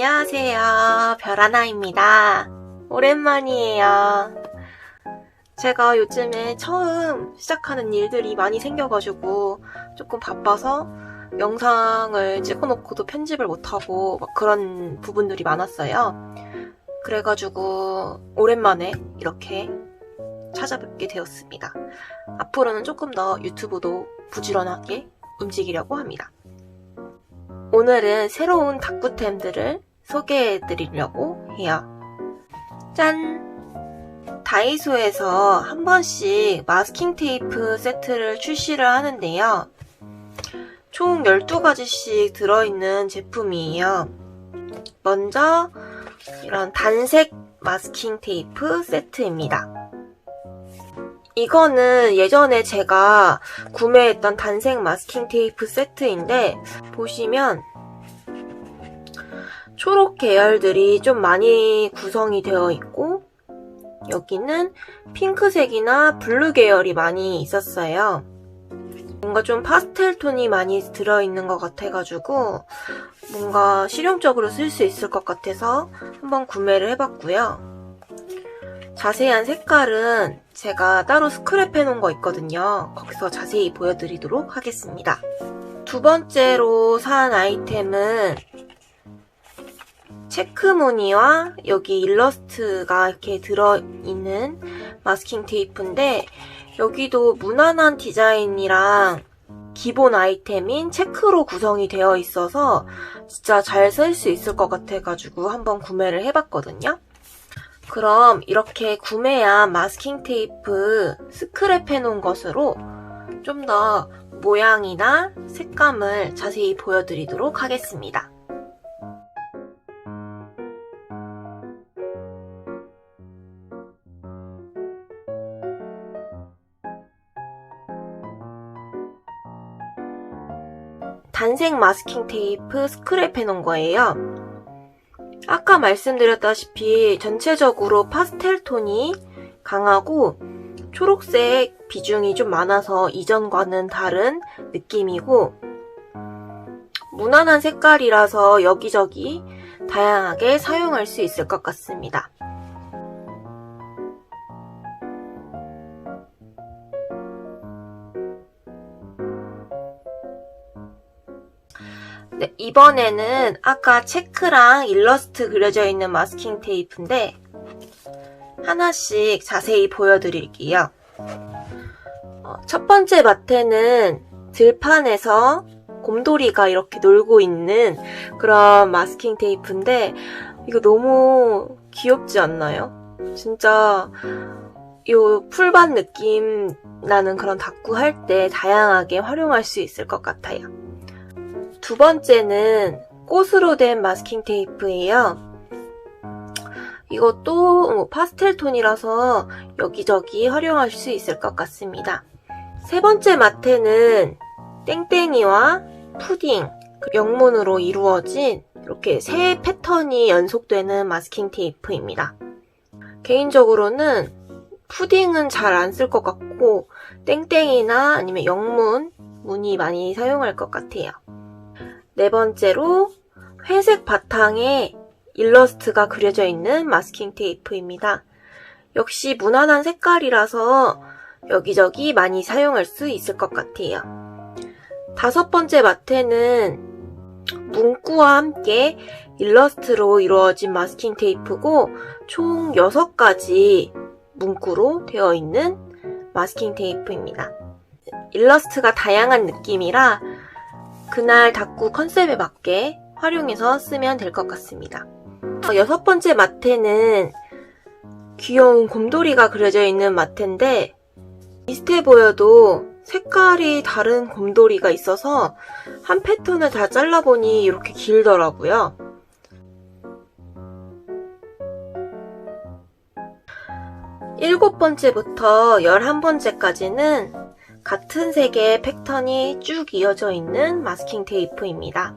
안녕하세요. 별하나입니다. 오랜만이에요. 제가 요즘에 처음 시작하는 일들이 많이 생겨가지고 조금 바빠서 영상을 찍어놓고도 편집을 못하고 막 그런 부분들이 많았어요. 그래가지고 오랜만에 이렇게 찾아뵙게 되었습니다. 앞으로는 조금 더 유튜브도 부지런하게 움직이려고 합니다. 오늘은 새로운 다꾸템들을 소개해 드리려고 해요. 짠! 다이소에서 한 번씩 마스킹 테이프 세트를 출시를 하는데요. 총 12가지씩 들어있는 제품이에요. 먼저 이런 단색 마스킹 테이프 세트입니다. 이거는 예전에 제가 구매했던 단색 마스킹 테이프 세트인데 보시면 초록 계열들이 좀 많이 구성이 되어 있고 여기는 핑크색이나 블루 계열이 많이 있었어요. 뭔가 좀 파스텔 톤이 많이 들어있는 것 같아가지고 뭔가 실용적으로 쓸 수 있을 것 같아서 한번 구매를 해봤고요. 자세한 색깔은 제가 따로 스크랩해 놓은 거 있거든요. 거기서 자세히 보여드리도록 하겠습니다. 두 번째로 산 아이템은 체크 무늬와 여기 일러스트가 이렇게 들어있는 마스킹 테이프인데 여기도 무난한 디자인이랑 기본 아이템인 체크로 구성이 되어 있어서 진짜 잘 쓸 수 있을 것 같아가지고 한번 구매를 해봤거든요. 그럼 이렇게 구매한 마스킹 테이프 스크랩 해놓은 것으로 좀 더 모양이나 색감을 자세히 보여드리도록 하겠습니다. 단색 마스킹 테이프 스크랩 해놓은 거예요. 아까 말씀드렸다시피 전체적으로 파스텔 톤이 강하고 초록색 비중이 좀 많아서 이전과는 다른 느낌이고 무난한 색깔이라서 여기저기 다양하게 사용할 수 있을 것 같습니다. 네, 이번에는 아까 체크랑 일러스트 그려져 있는 마스킹 테이프인데 하나씩 자세히 보여드릴게요. 어, 첫 번째 마트는 들판에서 곰돌이가 이렇게 놀고 있는 그런 마스킹 테이프인데 이거 너무 귀엽지 않나요? 진짜 이 풀밭 느낌 나는 그런 다꾸 할 때 다양하게 활용할 수 있을 것 같아요. 두 번째는 꽃으로 된 마스킹 테이프예요. 이것도 뭐 파스텔 톤이라서 여기저기 활용할 수 있을 것 같습니다. 세 번째 마트는 땡땡이와 푸딩, 그 영문으로 이루어진 이렇게 세 패턴이 연속되는 마스킹 테이프입니다. 개인적으로는 푸딩은 잘 안 쓸 것 같고 땡땡이나 아니면 영문, 무늬 많이 사용할 것 같아요. 네 번째로 회색 바탕에 일러스트가 그려져 있는 마스킹 테이프입니다. 역시 무난한 색깔이라서 여기저기 많이 사용할 수 있을 것 같아요. 다섯 번째 마트는 문구와 함께 일러스트로 이루어진 마스킹 테이프고 총 6가지 문구로 되어 있는 마스킹 테이프입니다. 일러스트가 다양한 느낌이라 그날 다꾸 컨셉에 맞게 활용해서 쓰면 될 것 같습니다. 어, 여섯 번째 마테는 귀여운 곰돌이가 그려져 있는 마테인데 비슷해 보여도 색깔이 다른 곰돌이가 있어서 한 패턴을 다 잘라보니 이렇게 길더라고요. 일곱 번째부터 열한 번째까지는 같은 색의 패턴이 쭉 이어져 있는 마스킹 테이프입니다.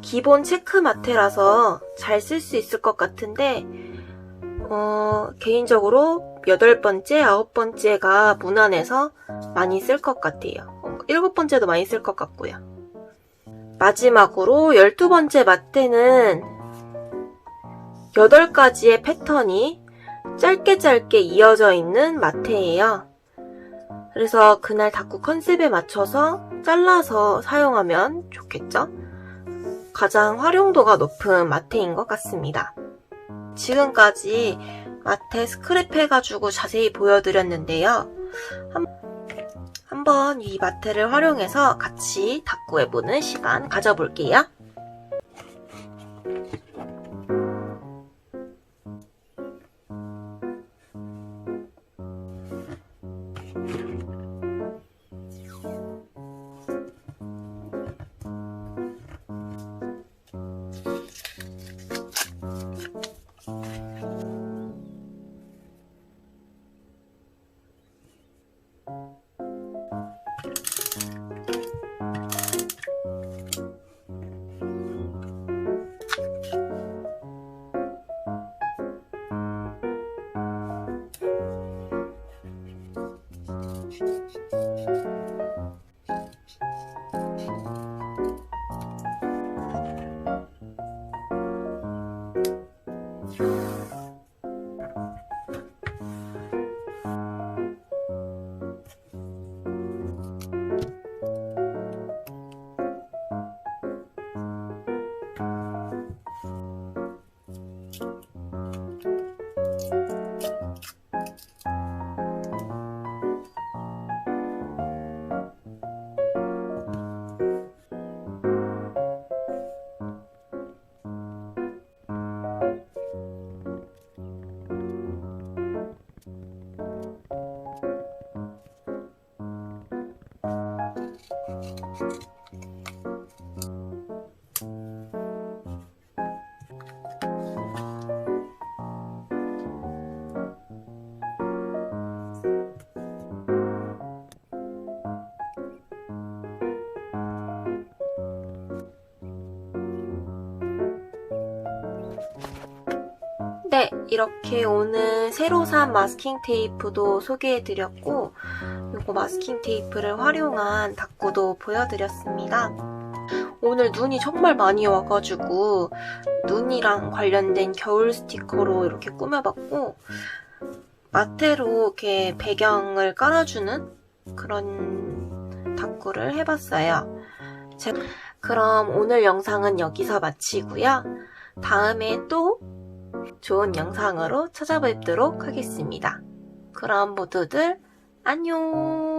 기본 체크 마테라서 잘 쓸 수 있을 것 같은데 어, 개인적으로 여덟 번째, 아홉 번째가 무난해서 많이 쓸 것 같아요. 어, 일곱 번째도 많이 쓸 것 같고요. 마지막으로 열두 번째 마테는 8가지의 패턴이 짧게 짧게 이어져 있는 마테예요. 그래서 그날 다꾸 컨셉에 맞춰서 잘라서 사용하면 좋겠죠? 가장 활용도가 높은 마테인 것 같습니다. 지금까지 마테 스크랩 해가지고 자세히 보여드렸는데요. 한, 한번 이 마테를 활용해서 같이 다꾸해보는 시간 가져볼게요. 네, 이렇게 오늘 새로 산 마스킹 테이프도 소개해드렸고, 요거 마스킹 테이프를 활용한 다꾸도 보여드렸습니다. 오늘 눈이 정말 많이 와가지고, 눈이랑 관련된 겨울 스티커로 이렇게 꾸며봤고, 마테로 이렇게 배경을 깔아주는 그런 다꾸를 해봤어요. 제- 그럼 오늘 영상은 여기서 마치고요. 다음에 또 좋은 영상으로 찾아뵙도록 하겠습니다. 그럼 모두들 안녕!